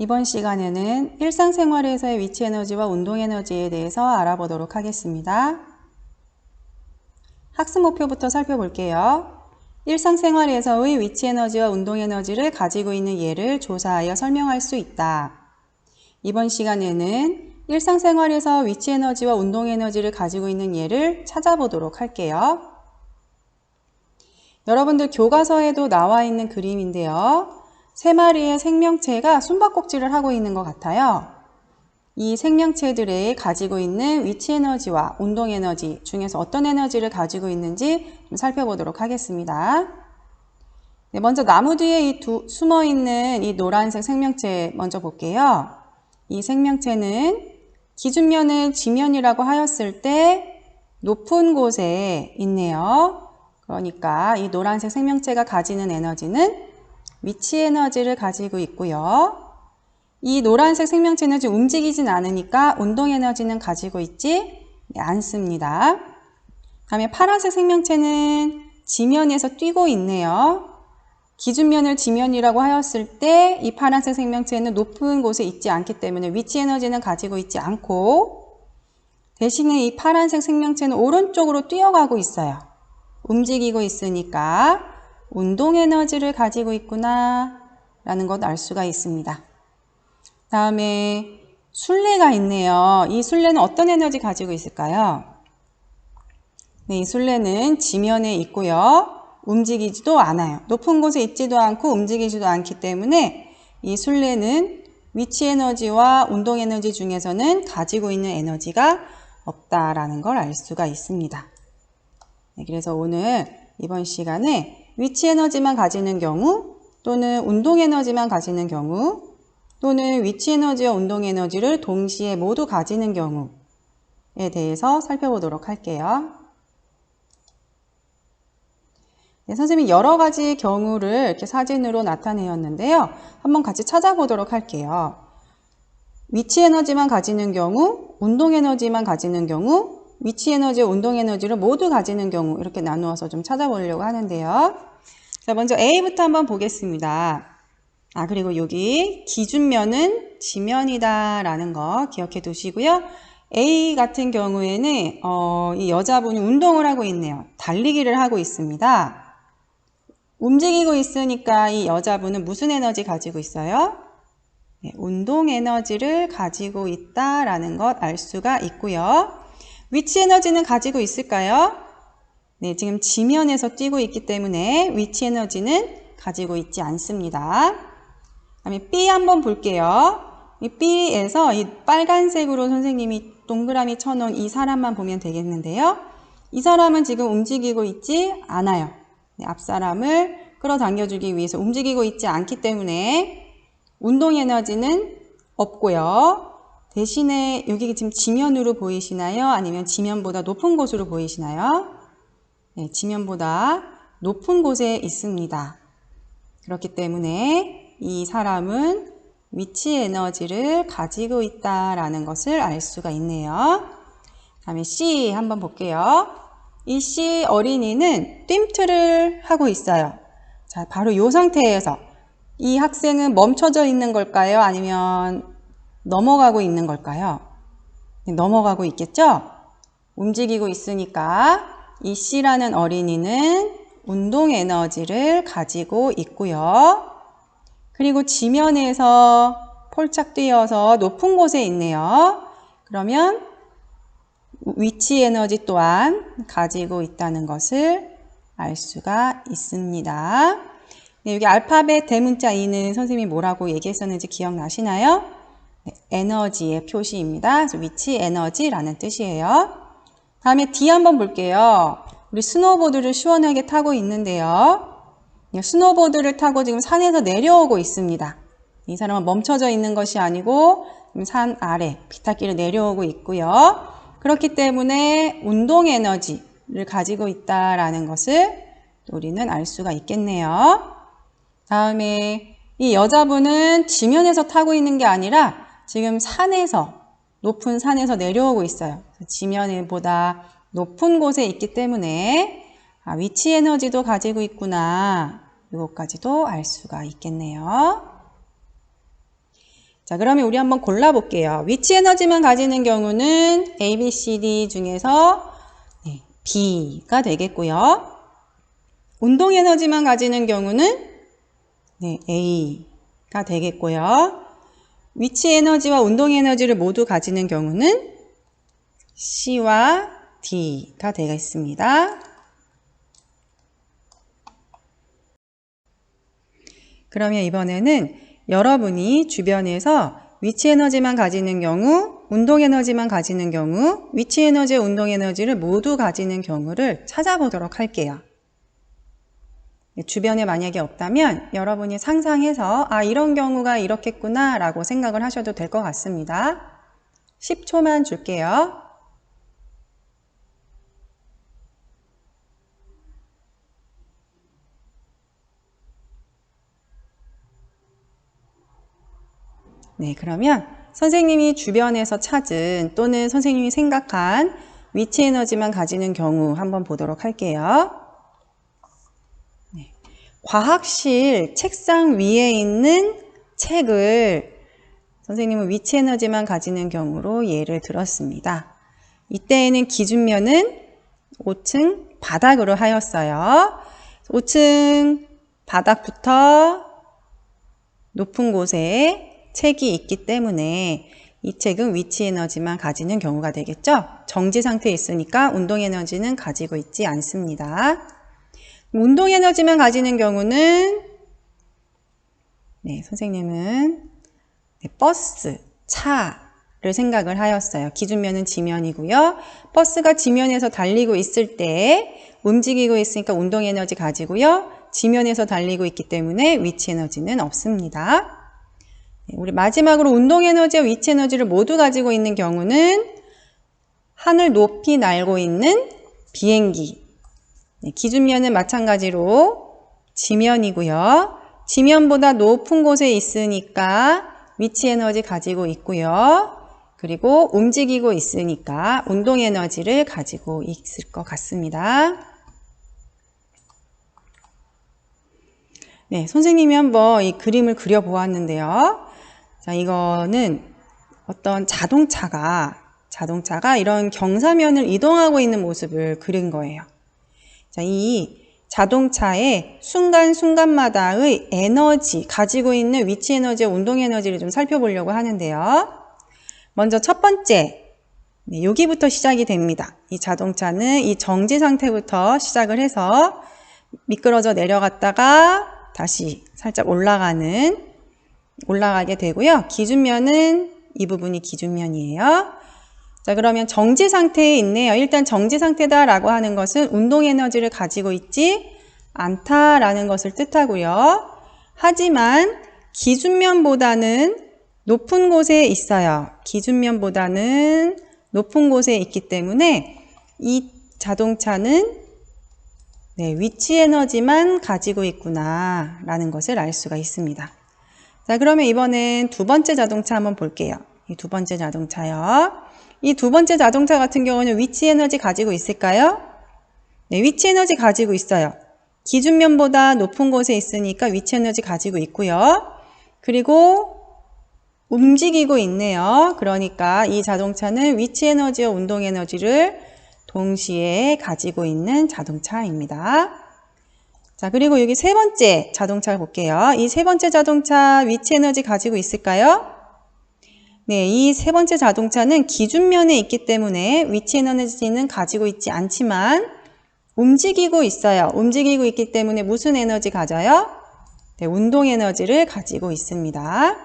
이번 시간에는 일상생활에서의 위치 에너지와 운동 에너지에 대해서 알아보도록 하겠습니다. 학습 목표부터 살펴볼게요. 일상생활에서의 위치 에너지와 운동 에너지를 가지고 있는 예를 조사하여 설명할 수 있다. 이번 시간에는 일상생활에서 위치 에너지와 운동 에너지를 가지고 있는 예를 찾아보도록 할게요. 여러분들 교과서에도 나와 있는 그림인데요. 세 마리의 생명체가 숨바꼭질을 하고 있는 것 같아요. 이 생명체들의 가지고 있는 위치 에너지와 운동 에너지 중에서 어떤 에너지를 가지고 있는지 좀 살펴보도록 하겠습니다. 네, 먼저 나무 뒤에 이 두, 숨어 있는 이 노란색 생명체 먼저 볼게요. 이 생명체는 기준면을 지면이라고 하였을 때 높은 곳에 있네요. 그러니까 이 노란색 생명체가 가지는 에너지는 위치 에너지를 가지고 있고요. 이 노란색 생명체는 지금 움직이진 않으니까 운동 에너지는 가지고 있지 않습니다. 다음에 파란색 생명체는 지면에서 뛰고 있네요. 기준면을 지면이라고 하였을 때 이 파란색 생명체는 높은 곳에 있지 않기 때문에 위치 에너지는 가지고 있지 않고 대신에 이 파란색 생명체는 오른쪽으로 뛰어가고 있어요. 움직이고 있으니까 운동 에너지를 가지고 있구나 라는 것 알 수가 있습니다. 다음에 술래가 있네요. 이 술래는 어떤 에너지 가지고 있을까요? 네, 이 술래는 지면에 있고요. 움직이지도 않아요. 높은 곳에 있지도 않고 움직이지도 않기 때문에 이 술래는 위치 에너지와 운동 에너지 중에서는 가지고 있는 에너지가 없다라는 걸 알 수가 있습니다. 네, 그래서 오늘 이번 시간에 위치 에너지만 가지는 경우 또는 운동 에너지만 가지는 경우 또는 위치 에너지와 운동 에너지를 동시에 모두 가지는 경우에 대해서 살펴보도록 할게요. 네, 선생님이 여러 가지 경우를 이렇게 사진으로 나타내었는데요. 한번 같이 찾아보도록 할게요. 위치 에너지만 가지는 경우, 운동 에너지만 가지는 경우, 위치 에너지와 운동 에너지를 모두 가지는 경우 이렇게 나누어서 좀 찾아보려고 하는데요. 자, 먼저 A부터 한번 보겠습니다. 아, 그리고 여기 기준면은 지면이다 라는 거 기억해 두시고요. A 같은 경우에는 어, 이 여자분이 운동을 하고 있네요. 달리기를 하고 있습니다. 움직이고 있으니까 이 여자분은 무슨 에너지 가지고 있어요? 네, 운동 에너지를 가지고 있다라는 것 알 수가 있고요. 위치 에너지는 가지고 있을까요? 네, 지금 지면에서 뛰고 있기 때문에 위치 에너지는 가지고 있지 않습니다. 다음에 B 한번 볼게요. 이 B에서 이 빨간색으로 선생님이 동그라미 쳐놓은 이 사람만 보면 되겠는데요. 이 사람은 지금 움직이고 있지 않아요. 네, 앞 사람을 끌어당겨주기 위해서 움직이고 있지 않기 때문에 운동 에너지는 없고요. 대신에 여기 지금 지면으로 보이시나요? 아니면 지면보다 높은 곳으로 보이시나요? 네, 지면보다 높은 곳에 있습니다. 그렇기 때문에 이 사람은 위치 에너지를 가지고 있다라는 것을 알 수가 있네요. 다음에 C 한번 볼게요. 이 C 어린이는 뜀트를 하고 있어요. 자, 바로 이 상태에서 이 학생은 멈춰져 있는 걸까요? 아니면 넘어가고 있는 걸까요? 네, 넘어가고 있겠죠? 움직이고 있으니까 이 C라는 어린이는 운동 에너지를 가지고 있고요. 그리고 지면에서 폴착 뛰어서 높은 곳에 있네요. 그러면 위치 에너지 또한 가지고 있다는 것을 알 수가 있습니다. 네, 여기 알파벳 대문자 E는 선생님이 뭐라고 얘기했었는지 기억나시나요? 네, 에너지의 표시입니다. 위치 에너지라는 뜻이에요. 다음에 D 한번 볼게요. 우리 스노보드를 시원하게 타고 있는데요. 네, 스노보드를 타고 지금 산에서 내려오고 있습니다. 이 사람은 멈춰져 있는 것이 아니고 산 아래 비탈길을 내려오고 있고요. 그렇기 때문에 운동 에너지를 가지고 있다라는 것을 우리는 알 수가 있겠네요. 다음에 이 여자분은 지면에서 타고 있는 게 아니라 지금 산에서 높은 산에서 내려오고 있어요. 지면보다 높은 곳에 있기 때문에 아, 위치 에너지도 가지고 있구나. 이것까지도 알 수가 있겠네요. 자, 그러면 우리 한번 골라볼게요. 위치 에너지만 가지는 경우는 A, B, C, D 중에서 네, B가 되겠고요. 운동 에너지만 가지는 경우는 네, A가 되겠고요. 위치 에너지와 운동 에너지를 모두 가지는 경우는 C와 D가 되겠습니다. 그러면 이번에는 여러분이 주변에서 위치 에너지만 가지는 경우, 운동 에너지만 가지는 경우, 위치 에너지, 운동 에너지를 모두 가지는 경우를 찾아보도록 할게요. 주변에 만약에 없다면 여러분이 상상해서 아, 이런 경우가 이렇겠구나 라고 생각을 하셔도 될 것 같습니다. 10초만 줄게요. 네, 그러면 선생님이 주변에서 찾은 또는 선생님이 생각한 위치 에너지만 가지는 경우 한번 보도록 할게요. 네, 과학실 책상 위에 있는 책을 선생님은 위치 에너지만 가지는 경우로 예를 들었습니다. 이때에는 기준면은 5층 바닥으로 하였어요. 5층 바닥부터 높은 곳에 책이 있기 때문에 이 책은 위치 에너지만 가지는 경우가 되겠죠. 정지 상태에 있으니까 운동 에너지는 가지고 있지 않습니다. 운동 에너지만 가지는 경우는 네, 선생님은 네, 버스, 차를 생각을 하였어요. 기준면은 지면이고요. 버스가 지면에서 달리고 있을 때 움직이고 있으니까 운동 에너지 가지고요. 지면에서 달리고 있기 때문에 위치 에너지는 없습니다. 네, 우리 마지막으로 운동 에너지와 위치 에너지를 모두 가지고 있는 경우는 하늘 높이 날고 있는 비행기. 네, 기준면은 마찬가지로 지면이고요. 지면보다 높은 곳에 있으니까 위치 에너지 가지고 있고요. 그리고 움직이고 있으니까 운동 에너지를 가지고 있을 것 같습니다. 네, 선생님이 한번 이 그림을 그려 보았는데요. 자, 이거는 어떤 자동차가 자동차가 이런 경사면을 이동하고 있는 모습을 그린 거예요. 자, 이 자동차의 순간순간마다의 에너지, 가지고 있는 위치 에너지와 운동 에너지를 좀 살펴보려고 하는데요. 먼저 첫 번째, 네, 여기부터 시작이 됩니다. 이 자동차는 이 정지 상태부터 시작을 해서 미끄러져 내려갔다가 다시 살짝 올라가는 올라가게 되고요. 기준면은 이 부분이 기준면이에요. 자, 그러면 정지 상태에 있네요. 일단 정지 상태다라고 하는 것은 운동 에너지를 가지고 있지 않다라는 것을 뜻하고요. 하지만 기준면보다는 높은 곳에 있어요. 기준면보다는 높은 곳에 있기 때문에 이 자동차는 네, 위치 에너지만 가지고 있구나 라는 것을 알 수가 있습니다. 자, 그러면 이번엔 두 번째 자동차 한번 볼게요. 이 두 번째 자동차요. 이 두 번째 자동차 같은 경우는 위치 에너지 가지고 있을까요? 네, 위치 에너지 가지고 있어요. 기준면보다 높은 곳에 있으니까 위치 에너지 가지고 있고요. 그리고 움직이고 있네요. 그러니까 이 자동차는 위치 에너지와 운동 에너지를 동시에 가지고 있는 자동차입니다. 자, 그리고 여기 세 번째 자동차 볼게요. 이 세 번째 자동차 위치 에너지 가지고 있을까요? 네, 이 세 번째 자동차는 기준면에 있기 때문에 위치 에너지는 가지고 있지 않지만 움직이고 있어요. 움직이고 있기 때문에 무슨 에너지 가져요? 네, 운동 에너지를 가지고 있습니다.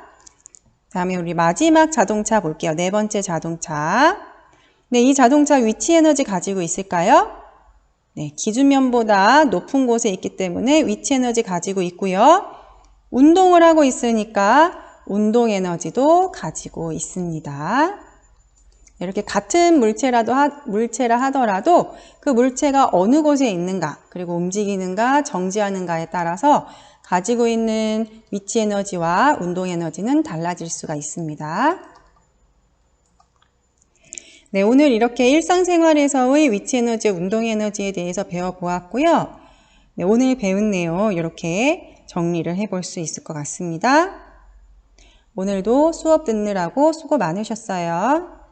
다음에 우리 마지막 자동차 볼게요. 네 번째 자동차. 네, 이 자동차 위치 에너지 가지고 있을까요? 네, 기준면보다 높은 곳에 있기 때문에 위치 에너지 가지고 있고요. 운동을 하고 있으니까 운동 에너지도 가지고 있습니다. 이렇게 같은 물체라도 하, 물체라 하더라도 그 물체가 어느 곳에 있는가 그리고 움직이는가 정지하는가에 따라서 가지고 있는 위치 에너지와 운동 에너지는 달라질 수가 있습니다. 네, 오늘 이렇게 일상생활에서의 위치 에너지, 운동 에너지에 대해서 배워보았고요. 네, 오늘 배운 내용 이렇게 정리를 해볼 수 있을 것 같습니다. 오늘도 수업 듣느라고 수고 많으셨어요.